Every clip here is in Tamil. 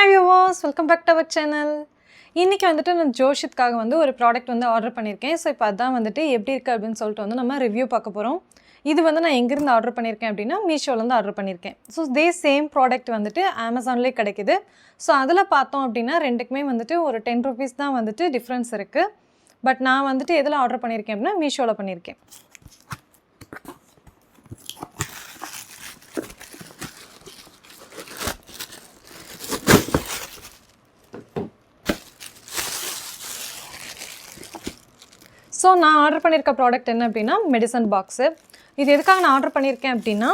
Hi yours welcome back to our channel இன்றைக்கி வந்துட்டு நான் ஜோஷித்காக வந்து ஒரு ப்ராடக்ட் வந்து ஆர்டர் பண்ணியிருக்கேன். ஸோ இப்போ அதான் வந்துட்டு எப்படி இருக்குது அப்படின்னு சொல்லிட்டு வந்து நம்ம ரிவ்யூ பார்க்க போகிறோம் இது வந்து நான் எங்கேருந்து ஆர்டர் பண்ணியிருக்கேன் அப்படின்னா மீஷோலேருந்து ஆர்டர் பண்ணியிருக்கேன். ஸோ தே சேம் ப்ராடக்ட் வந்துட்டு அமேசான்லேயே கிடைக்குது. ஸோ அதில் பார்த்தோம் அப்படின்னா ரெண்டுக்குமே வந்துட்டு ஒரு டென் ருபீஸ் தான் வந்துட்டு டிஃப்ரென்ஸ் இருக்குது பட் நான் வந்துட்டு எதில் ஆர்டர் பண்ணியிருக்கேன் அப்படின்னா மீஷோவில் பண்ணியிருக்கேன். ஸோ நான் ஆர்டர் பண்ணியிருக்க ப்ராடக்ட் என்ன அப்படின்னா மெடிசன் பாக்ஸு இது எதுக்காக நான் ஆர்டர் பண்ணியிருக்கேன் அப்படின்னா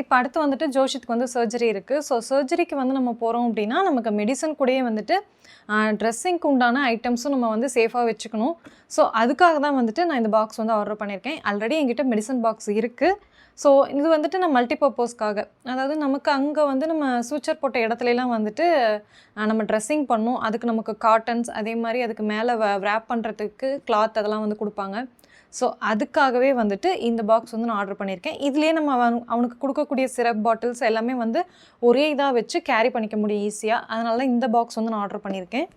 இப்போ அடுத்து வந்துட்டு ஜோஷித்துக்கு வந்து சர்ஜரி இருக்குது ஸோ சர்ஜரிக்கு வந்து நம்ம போகிறோம் அப்படின்னா நமக்கு மெடிசன் கூடயே வந்துட்டு ட்ரெஸ்ஸிங்க்கு உண்டான ஐட்டம்ஸும் நம்ம வந்து சேஃபாக வச்சுக்கணும். ஸோ அதுக்காக தான் வந்துட்டு நான் இந்த பாக்ஸ் வந்து ஆர்டர் பண்ணியிருக்கேன். ஆல்ரெடி எங்கிட்ட மெடிசன் பாக்ஸ் இருக்குது ஸோ இது வந்துட்டு நான் மல்டிபர்பஸ்க்காக அதாவது நமக்கு அங்கே வந்து நம்ம சூச்சர் போட்ட இடத்துலலாம் வந்துட்டு நம்ம ட்ரெஸ்ஸிங் பண்ணோம். அதுக்கு நமக்கு காட்டன்ஸ் அதே மாதிரி அதுக்கு மேலே ரேப் பண்ணுறதுக்கு கிளாத் அதெல்லாம் வந்து கொடுப்பாங்க. ஸோ அதுக்காகவே வந்துட்டு இந்த பாக்ஸ் வந்து நான் ஆர்டர் பண்ணியிருக்கேன். இதுலேயே நம்ம அவனுக்கு கொடுக்கக்கூடிய சிரப் பாட்டில்ஸ் எல்லாமே வந்து ஒரே இதாக வச்சு கேரி பண்ணிக்க முடியும் ஈஸியாக அதனால தான் இந்த பாக்ஸ் வந்து நான் ஆர்டர் பண்ணியிருக்கேன்.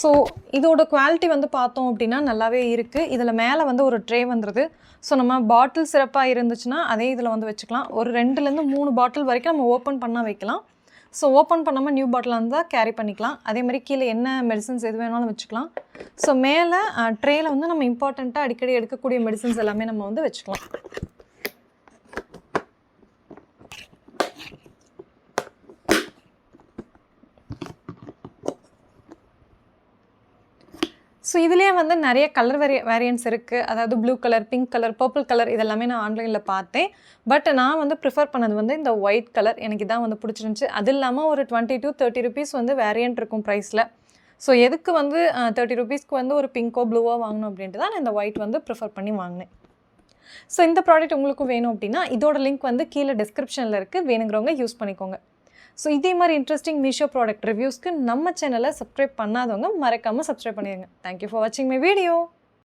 ஸோ இதோட குவாலிட்டி வந்து பார்த்தோம் அப்படின்னா நல்லாவே இருக்குது இதில் மேலே வந்து ஒரு ட்ரே வந்துடுது ஸோ நம்ம பாட்டில் சிறப்பாக இருந்துச்சுன்னா அதே இதில் வந்து வச்சுக்கலாம். ஒரு ரெண்டுலேருந்து மூணு பாட்டில் வரைக்கும் நம்ம ஓப்பன் பண்ணால் வைக்கலாம். ஸோ ஓப்பன் பண்ணாமல் நியூ பாட்டில் இருந்தால் கேரி பண்ணிக்கலாம். அதே மாதிரி கீழே என்ன மெடிசன்ஸ் எது வேணாலும் வச்சுக்கலாம். ஸோ மேலே ட்ரேயில் வந்து நம்ம இம்பார்ட்டண்ட்டாக அடிக்கடி எடுக்கக்கூடிய மெடிசன்ஸ் எல்லாமே நம்ம வந்து வச்சுக்கலாம். ஸோ இதுலேயே வந்து நிறைய கலர் வேரிய வேரியன்ஸ் இருக்குது அதாவது blue colour pink colour purple colour இதெல்லாமே நான் ஆன்லைனில் பார்த்தேன். பட் நான் வந்து ப்ரிஃபர் பண்ணது வந்து இந்த ஒயிட் கலர் எனக்கு இதான் வந்து பிடிச்சிருந்துச்சி. அது இல்லாமல் ஒரு டுவெண்ட்டி டூ தேர்ட்டி ருபீஸ் வந்து வேரியன்ட் இருக்கும் ப்ரைஸில் ஸோ எதுக்கு வந்து தேர்ட்டி ருபீஸ்க்கு வந்து ஒரு பிங்கோ ப்ளூவோ வாங்கணும் அப்படின்ட்டு தான் நான் இந்த ஒயிட் வந்து ப்ரிஃபர் பண்ணி வாங்கினேன். ஸோ இந்த ப்ராடக்ட் உங்களுக்கும் வேணும் அப்படின்னா இதோட லிங்க் வந்து கீழே டிஸ்கிரிப்ஷனில் இருக்குது வேணுங்கிறவங்க யூஸ் பண்ணிக்கோங்க. ஸோ இதே மாதிரி இன்ட்ரெஸ்டிங் மீஷோ ப்ராடக்ட் ரிவ்யூஸ்க்கு நம்ம சேனலை சப்ஸ்கிரைப் பண்ணாதவங்க மறக்காமல் சப்ஸ்கிரைப் பண்ணிடுங்க தேங்க்யூ ஃபார் வாட்சிங் மை வீடியோ